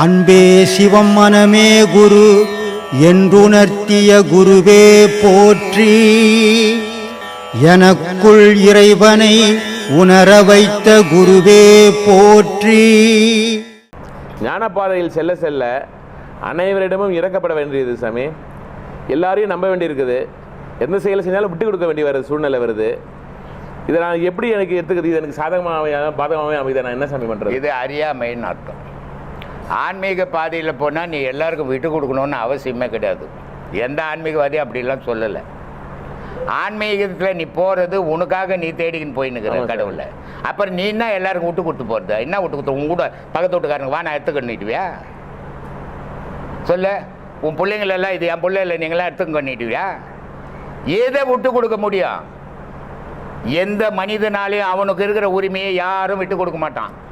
அன்பே சிவம் மனமே குரு என்றுணர்த்திய குருவே போற்றி. எனக்குள் இறைவனை உணர வைத்த குருவே போற்றி. ஞானப்பாதையில் செல்ல செல்ல அனைவரிடமும் இறக்கப்பட வேண்டியது சாமி. எல்லாரையும் நம்ப வேண்டியிருக்குது. எந்த செயலை செஞ்சாலும் விட்டு கொடுக்க வேண்டிய வருது சூழ்நிலை வருது. இதை நான் எப்படி எனக்கு எடுத்துக்கிறது? இது எனக்கு சாதகமாக பாதகமாகவே அமைதி நான் என்ன சாமி பண்ணுறது இது அறியாமைன்னு அர்த்தம். ஆன்மீக பாதையில் போனால் நீ எல்லாருக்கும் விட்டு கொடுக்கணும்னு அவசியமே கிடையாது. எந்த ஆன்மீகவாதியும் அப்படிலாம் சொல்லலை. ஆன்மீகத்தில் நீ போகிறது உனக்காக நீ தேடிக்கின்னு சார். கடவுளை. அப்புறம் நீ என்ன எல்லாருக்கும் விட்டு கொடுத்து போகிறது என்ன விட்டு கொடுத்து? உங்க கூட பக்கத்து வீட்டுக்காரங்க வா நான் எடுத்துக்கண்ணிட்டுவியா சொல்லு. உன் பிள்ளைங்களெல்லாம் இது என் பிள்ளை இல்லை நீங்களாம் எடுத்துக்கண்ணிட்டுவியா எதை விட்டு கொடுக்க முடியும்? எந்த மனிதனாலையும் அவனுக்கு இருக்கிற உரிமையை யாரும் விட்டு கொடுக்க மாட்டான்.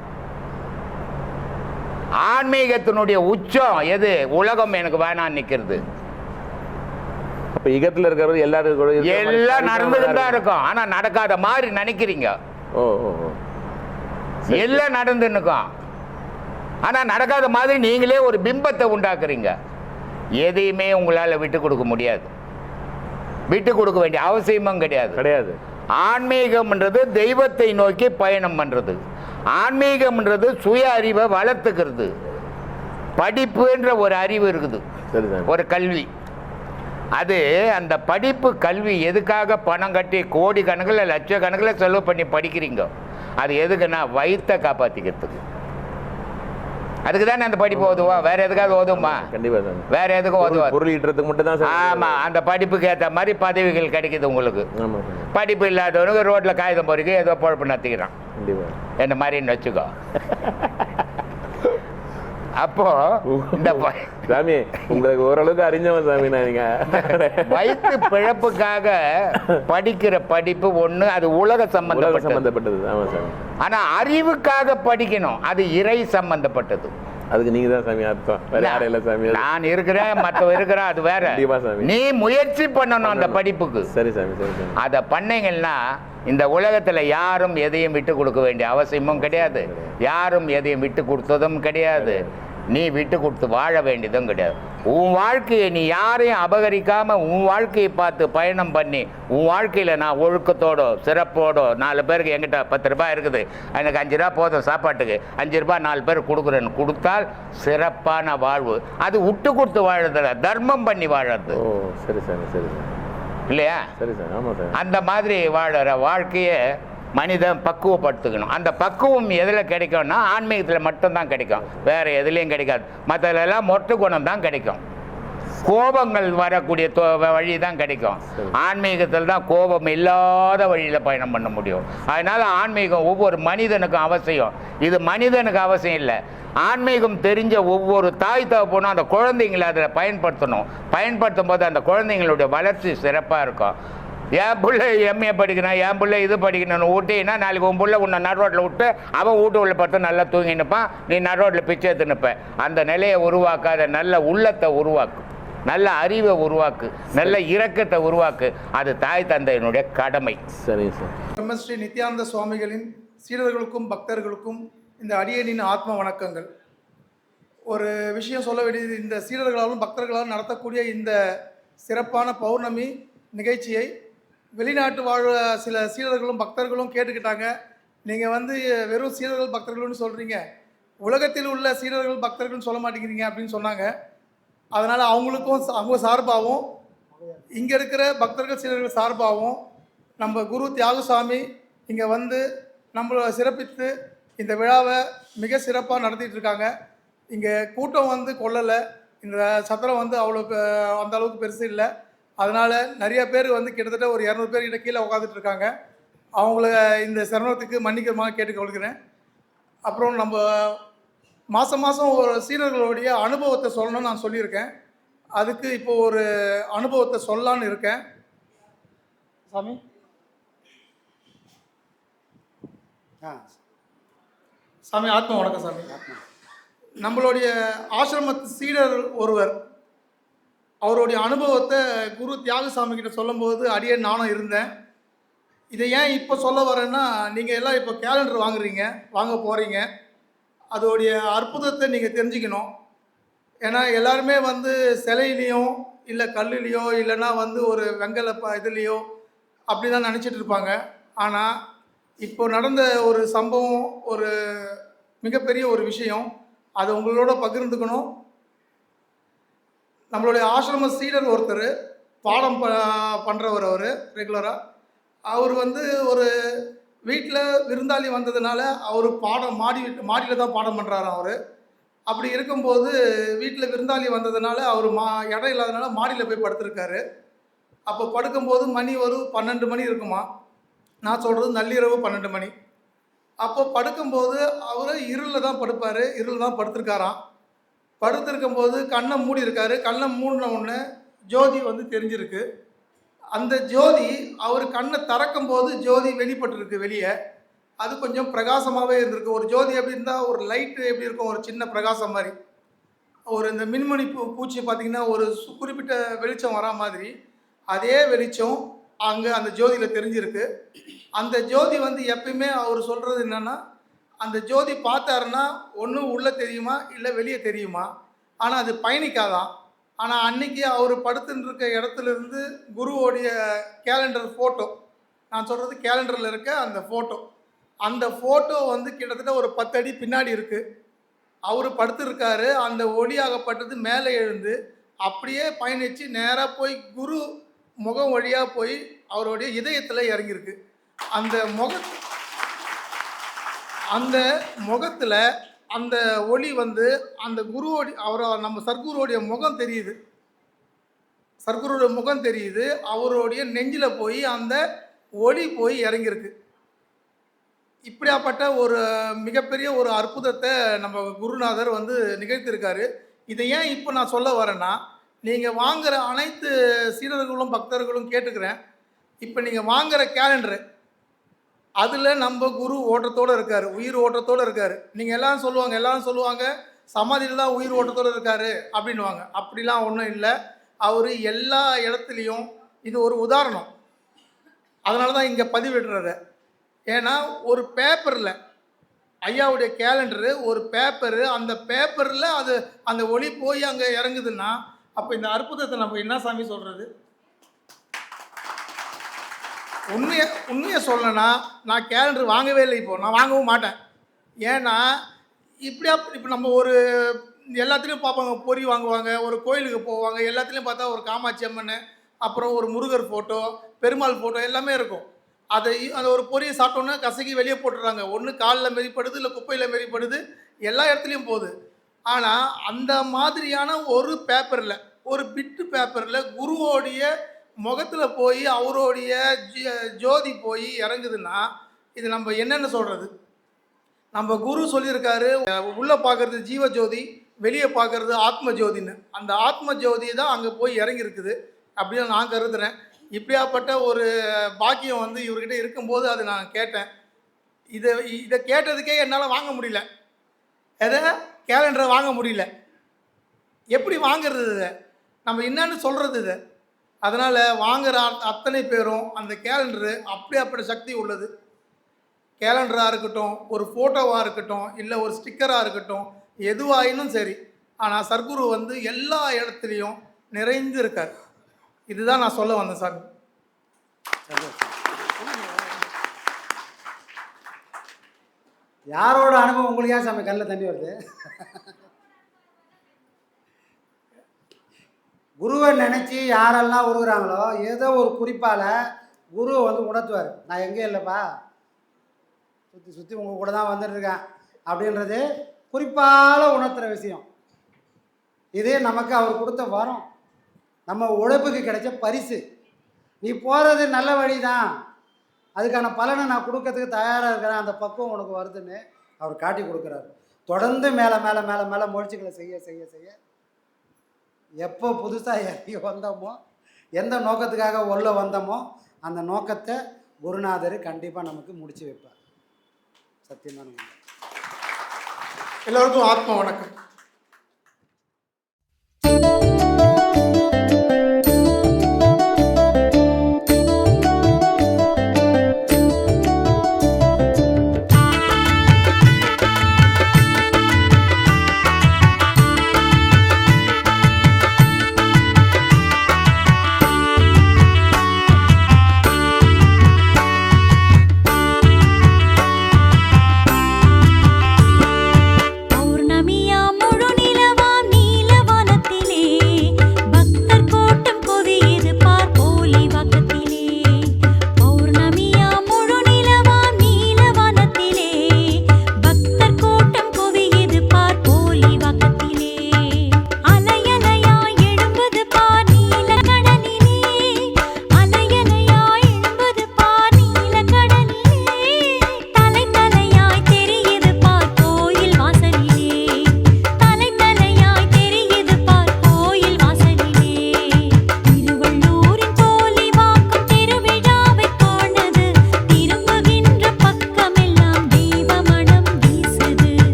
ஆன்மீகத்தினுடைய உச்சம் எது? உலகம் எனக்கு வேணான்னு நிற்கிறது அப்போ இகத்தில் இருக்கிறது எல்லாரும் எல்லாம் நடந்துட்டு தான் இருக்கும். இருக்கும். ஆனா நடக்காத மாதிரி நினைக்கிறீங்க. ஓ. எல்லாம் நடந்துன்னுக்கும் ஆனா நடக்காத மாதிரி நீங்களே ஒரு பிம்பத்தை உண்டாக்குறீங்க. எதையுமே உங்களால விட்டு கொடுக்க முடியாது. விட்டு கொடுக்க வேண்டிய அவசியமும் கிடையாது. கிடையாது. ஆன்மீகம்ன்றது தெய்வத்தை நோக்கி பயணம் பண்றது. ஆன்மீகம்ன்றது சுய அறிவை வளர்த்துக்கிறது. படிப்புன்ற ஒரு அறிவு இருக்குது. ஒரு கல்வி. அது அந்த படிப்பு கல்வி எதுக்காக பணம் கட்டி கோடி கணக்கில் லட்ச கணக்கில் செலவு பண்ணி படிக்கிறீங்க? அது எதுக்குன்னா வயித்தை காப்பாற்றிக்கிறதுக்கு அதுக்கு தானே அந்த படிப்பு ஓதுவா? வேற எதுக்காவது ஓதுமா? கண்டிப்பா சாமி வேற எதுக்கும் ஓதுவா பொருள் ஈட்டுறதுக்கு மட்டும் தான் சாமி ஆமா அந்த படிப்புக்கு ஏற்ற மாதிரி பதவிகள் கிடைக்குது உங்களுக்கு. படிப்பு இல்லாதவனுக்கு ரோட்ல காகிதம் பொறுக்கி ஏதோ பொழப்பு நடத்திக்கிறான். என்ன மாதிரின்னு வச்சுக்கோ. அப்போ இந்த சாமி உங்களுக்கு ஓரளவுக்கு அறிஞ்சவன் சாமி நீங்க. வயிற்று பிழப்புக்காக படிக்கிற படிப்பு ஒண்ணு அது உலக உலக சம்பந்தப்பட்டது. ஆமா சாமி. ஆனா அறிவுக்காக படிக்கணும் அது இறை சம்பந்தப்பட்டது. அதுக்கு நீங்க தான் சாமி அர்த்தம். வேற யாரும் இல்ல சாமி. நான் இருக்கிறேன் மற்றவ இருக்கிற அது வேற. நீ முயற்சி பண்ணணும் அந்த படிப்புக்கு. சரி சாமி சரி சாமி. அதை பண்ணீங்கன்னா இந்த உலகத்துல யாரும் எதையும் விட்டு கொடுக்க வேண்டிய அவசியமும் கிடையாது. யாரும் எதையும் விட்டு கொடுத்ததும் கிடையாது. நீ விட்டு கொடுத்து வாழ வேண்டியதும் கிடையாது. உன் வாழ்க்கையை நீ யாரையும் அபகரிக்காம உன் வாழ்க்கையை பார்த்து பயணம் பண்ணி உன் வாழ்க்கையில நான் ஒழுக்கத்தோட சிறப்போட நாலு பேருக்கு என்கிட்ட பத்து ரூபாய் இருக்குது. எனக்கு அஞ்சு ரூபா போதும் சாப்பாட்டுக்கு. அஞ்சு ரூபாய் நாலு பேர் கொடுக்குறேன்னு கொடுத்தால் சிறப்பான வாழ்வு. அது விட்டு கொடுத்து வாழறதில்ல தர்மம் பண்ணி வாழறது. ஓ சரி சாமி சரி சாமி இல்லையா? சரி சாமி ஆமா சாமி அந்த மாதிரி வாழற வாழ்க்கையை மனிதன் பக்குவப்படுத்துக்கணும். அந்த பக்குவம் எதில் கிடைக்கும்னா ஆன்மீகத்தில் மட்டும்தான் கிடைக்கும். வேறு எதுலேயும் கிடைக்காது. மற்றதுலாம் மொட்டு குணம் தான் கிடைக்கும். கோபங்கள் வரக்கூடிய வழி தான் கிடைக்கும். ஆன்மீகத்தில் தான் கோபம் இல்லாத வழியில் பயணம் பண்ண முடியும். அதனால் ஆன்மீகம் ஒவ்வொரு மனிதனுக்கும் அவசியம். இது மனிதனுக்கு அவசியம் இல்லை. ஆன்மீகம் தெரிஞ்ச ஒவ்வொரு தாய் தகப்பனும் அந்த குழந்தைங்களை அதில் பயன்படுத்தணும். பயன்படுத்தும் போது அந்த குழந்தைங்களுடைய வளர்ச்சி சிறப்பாக இருக்கும். என் பிள்ளை எம்ஏ படிக்கணும் என் பிள்ளை இது படிக்கணும்னு ஊட்டினா நாளைக்கு உன் பிள்ளை உன்னை நடுரோட்டில் விட்டு அவன் வீட்டு உள்ள பார்த்து நல்லா தூங்கி நிற்பான் நீ நடுரோட்டில் பிச்சை எடுத்து நிற்ப அந்த நிலையை உருவாக்காத நல்ல உள்ளத்தை உருவாக்கு. நல்ல அறிவை உருவாக்கு. நல்ல இரக்கத்தை உருவாக்கு. அது தாய் தந்தையினுடைய கடமை. சரிங்க சார். பிரம்மஸ்ரீ நித்யானந்த சுவாமிகளின் சீடர்களுக்கும் பக்தர்களுக்கும் இந்த அடியனின் ஆத்ம வணக்கங்கள். ஒரு விஷயம் சொல்ல வேண்டியது இந்த சீடர்களாலும் பக்தர்களாலும் நடத்தக்கூடிய இந்த சிறப்பான பௌர்ணமி நிகழ்ச்சியை வெளிநாட்டு வாழ் சில சீடர்களும் பக்தர்களும் கேட்டுக்கிட்டாங்க. நீங்கள் வந்து வெறும் சீடர்கள் பக்தர்கள்னு சொல்கிறீங்க உலகத்தில் உள்ள சீடர்கள் பக்தர்கள்னு சொல்ல மாட்டேங்கிறீங்க அப்படின்னு சொன்னாங்க. அதனால் அவங்களுக்கும் அவங்க சார்பாகவும் இங்கே இருக்கிற பக்தர்கள் சீடர்கள் சார்பாகவும் நம்ம குரு தியாகசாமி இங்கே வந்து நம்மளை சிறப்பித்து இந்த விழாவை மிக சிறப்பாக நடத்திட்டு இருக்காங்க இங்கே கூட்டம் வந்து கொள்ளலை. இந்த சத்திரம் வந்து அவ்வளோ அந்த அளவுக்கு பெருசு இல்லை. அதனால் நிறைய பேர் வந்து கிட்டத்தட்ட ஒரு இரநூறு பேர் கிட்ட கீழே உட்காந்துட்டு இருக்காங்க அவங்கள இந்த சிரமத்துக்கு மன்னிக்கமாக கேட்டுக்கொள்கிறேன் அப்புறம் நம்ம மாதம் மாதம் ஒரு சீடர்களுடைய அனுபவத்தை சொல்லணும்னு நான் சொல்லியிருக்கேன். அதுக்கு இப்போ ஒரு அனுபவத்தை சொல்லலான்னு இருக்கேன். சாமி? ஆ. சாமி ஆத்மா வணக்கம் சாமி. நம்மளுடைய ஆசிரமத்து சீடர் ஒருவர் அவருடைய அனுபவத்தை குரு தியாகசாமி கிட்ட சொல்லும்போது அடியே நானும் இருந்தேன். இதை ஏன் இப்போ சொல்ல வரேன்னா நீங்கள் எல்லாம் இப்போ கேலண்டர் வாங்குறீங்க வாங்க போகிறீங்க அதோடைய அற்புதத்தை நீங்கள் தெரிஞ்சுக்கணும். ஏன்னா எல்லாருமே வந்து சிலையிலையும் இல்லை கல்லுலேயோ இல்லைன்னா வந்து ஒரு வெங்கல ப இதுலேயோ அப்படி தான் நினச்சிட்டு இருப்பாங்க. ஆனால் இப்போ நடந்த ஒரு சம்பவம் ஒரு மிகப்பெரிய ஒரு விஷயம் அதை உங்களோட பகிர்ந்துக்கணும். நம்மளுடைய ஆசிரம சீடர் ஒருத்தர் பாடம் ப பண்ணுறவர் அவர் ரெகுலராக அவர் வந்து ஒரு வீட்டில் விருந்தாளி வந்ததுனால அவர் பாடம் மாடி மாடியில் தான் பாடம் பண்ணுறாராம் அவர். அப்படி இருக்கும்போது வீட்டில் விருந்தாளி வந்ததுனால அவர் மா இடம் இல்லாதனால மாடியில் போய் படுத்திருக்காரு. அப்போ படுக்கும்போது மணி ஒரு பன்னெண்டு மணி இருக்குமா? நான் சொல்கிறது நள்ளிரவு பன்னெண்டு மணி. அப்போ படுக்கும்போது அவர் இருளில் தான் படுப்பார் இருளில் தான் படுத்திருக்காராம். படுத்திருக்கும்போது கண்ணை மூடி இருக்காரு கண்ணை மூடின உடனே ஜோதி வந்து தெரிஞ்சிருக்கு. அந்த ஜோதி அவர் கண்ணை திறக்கும் போது ஜோதி வெளிப்பட்டிருக்கு வெளியே. அது கொஞ்சம் பிரகாசமாகவே இருந்திருக்கு. ஒரு ஜோதி எப்படி இருந்தால் ஒரு லைட்டு எப்படி இருக்கும்? ஒரு சின்ன பிரகாசம் மாதிரி. ஒரு இந்த மின்மணி பூ பூச்சி பார்த்தீங்கன்னா ஒரு குறிப்பிட்ட வெளிச்சம் வரா மாதிரி. அதே வெளிச்சம் அங்கே அந்த ஜோதியில் தெரிஞ்சிருக்கு. அந்த ஜோதி வந்து எப்பயுமே அவர் சொல்கிறது என்னென்னா அந்த ஜோதி பார்த்தாருன்னா ஒன்றும் உள்ளே தெரியுமா? இல்லை வெளியே தெரியுமா? ஆனால் அது பயணிக்காதான். ஆனால் அன்னைக்கு அவர் படுத்துன்னு இருக்க இடத்துலேருந்து குருவோடைய கேலண்டர் ஃபோட்டோ நான் சொல்கிறது கேலண்டரில் இருக்க அந்த ஃபோட்டோ அந்த ஃபோட்டோ வந்து கிட்டத்தட்ட ஒரு பத்து அடி பின்னாடி இருக்குது அவர் படுத்துருக்காரு. அந்த ஒளியாகப்பட்டது மேலே எழுந்து அப்படியே பயணித்து நேராக போய் குரு முகம் வழியாக போய் அவருடைய இதயத்தில் இறங்கியிருக்கு. அந்த முக அந்த முகத்தில் அந்த ஒளி வந்து அந்த குருவோடி அவரை நம்ம சர்க்குருவோடைய முகம் தெரியுது. சர்க்குருடைய முகம் தெரியுது. அவருடைய நெஞ்சில் போய் அந்த ஒளி போய் இறங்கியிருக்கு. இப்படியாப்பட்ட ஒரு மிகப்பெரிய ஒரு அற்புதத்தை நம்ம குருநாதர் வந்து நிகழ்த்தியிருக்காரு. இதை ஏன் இப்போ நான் சொல்ல வரேன்னா நீங்கள் வாங்குகிற அனைத்து சீடர்களும் பக்தர்களும் கேட்டுக்கிறேன். இப்போ நீங்கள் வாங்குகிற கேலண்டரு அதில் நம்ம குரு ஓட்டத்தோடு இருக்கார் உயிர் ஓட்டத்தோடு இருக்கார். நீங்கள் எல்லாம் சொல்லுவாங்க எல்லாரும் சொல்லுவாங்க சமாதியில் தான் உயிர் ஓட்டத்தோடு இருக்கார் அப்படின்வாங்க அப்படிலாம் ஒன்றும் இல்லை. அவர் எல்லா இடத்துலையும் இது ஒரு உதாரணம். அதனால தான் இங்கே பதிவிடுறாரு. ஏன்னா ஒரு பேப்பரில் ஐயாவுடைய கேலண்டரு ஒரு பேப்பரு அந்த பேப்பரில் அது அந்த ஒளி போய் அங்கே இறங்குதுன்னா அப்போ இந்த அற்புதத்தை நம்ம என்ன சாமி சொல்கிறது உண்மையை உண்மையை சொல்லணும்னா நான் கேலண்டர் வாங்கவே இல்லை இப்போ. நான் வாங்கவும் மாட்டேன். ஏன்னா இப்படியா இப்போ நம்ம ஒரு எல்லாத்துலேயும் பார்ப்பாங்க பொறி வாங்குவாங்க ஒரு கோயிலுக்கு போவாங்க எல்லாத்துலேயும் பார்த்தா ஒரு காமாட்சி அம்மன் அப்புறம் ஒரு முருகர் ஃபோட்டோ பெருமாள் ஃபோட்டோ எல்லாமே இருக்கும். அதை அந்த ஒரு பொரியை சாப்பிட்டோன்னே கசக்கி வெளியே போட்டுடுறாங்க. ஒன்று காலில் மெரிப்படுது இல்லை குப்பையில் மெரிப்படுது எல்லா இடத்துலையும் போகுது. ஆனால் அந்த மாதிரியான ஒரு பேப்பரில் ஒரு பிட்டு பேப்பரில் குருவோடைய முகத்தில் போய் அவருடைய ஜோதி போய் இறங்குதுன்னா இது நம்ம என்னென்னு சொல்கிறது நம்ம குரு சொல்லியிருக்காரு உள்ளே பார்க்கறது ஜீவ ஜோதி வெளியே பார்க்கறது ஆத்ம ஜோதின்னு. அந்த ஆத்ம ஜோதி தான் அங்கே போய் இறங்கியிருக்குது அப்படின்னு நான் கருதுறேன். இப்படியாப்பட்ட ஒரு பாக்கியம் வந்து இவர்கிட்ட இருக்கும்போது அது நான் கேட்டேன். இதை இதை கேட்டதுக்கே என்னால் வாங்க முடியல. எதை? கேலண்டரை வாங்க முடியல. எப்படி வாங்கிறது இதை? நம்ம என்னன்னு சொல்கிறது இதை? அதனால் வாங்குகிற அத்தனை பேரும் அந்த கேலண்டரு அப்படி அப்படி சக்தி உள்ளது. கேலண்டராக இருக்கட்டும் ஒரு ஃபோட்டோவாக இருக்கட்டும் இல்லை ஒரு ஸ்டிக்கராக இருக்கட்டும் எதுவாயினும் சரி. ஆனால் சர்க்குரு வந்து எல்லா இடத்துலையும் நிறைந்து இருக்கார். இதுதான் நான் சொல்ல வந்தேன் சாமி யாரோட அனுபவம் உங்களுக்கு ஏன் சாமி கண்ணில் தண்ணி வருது? குருவை நினச்சி யாரெல்லாம் உருகுறாங்களோ ஏதோ ஒரு குறிப்பால் குருவை வந்து உணர்த்துவார். நான் எங்கேயும் இல்லைப்பா? சுற்றி சுற்றி உங்கள் கூட தான் வந்துட்டு இருக்கேன் அப்படின்றது குறிப்பால் உணர்த்துகிற விஷயம். இது நமக்கு அவர் கொடுத்த வரம். நம்ம உழைப்புக்கு கிடைச்ச பரிசு. நீ போகிறது நல்ல வழி தான் அதுக்கான பலனை நான் கொடுக்கறதுக்கு தயாராக இருக்கிறேன். அந்த பக்குவம் உனக்கு வருதுன்னு அவர் காட்டி கொடுக்குறாரு. தொடர்ந்து மேலே மேலே மேலே மேலே முயற்சிகளை செய்ய செய்ய செய்ய எப்போ புதுசாக இறங்கி வந்தோமோ எந்த நோக்கத்துக்காக உள்ள வந்தோமோ அந்த நோக்கத்தை குருநாதர் கண்டிப்பாக நமக்கு முடிச்சு வைப்பார். சத்தியமான எல்லோருக்கும் ஆத்ம வணக்கம்.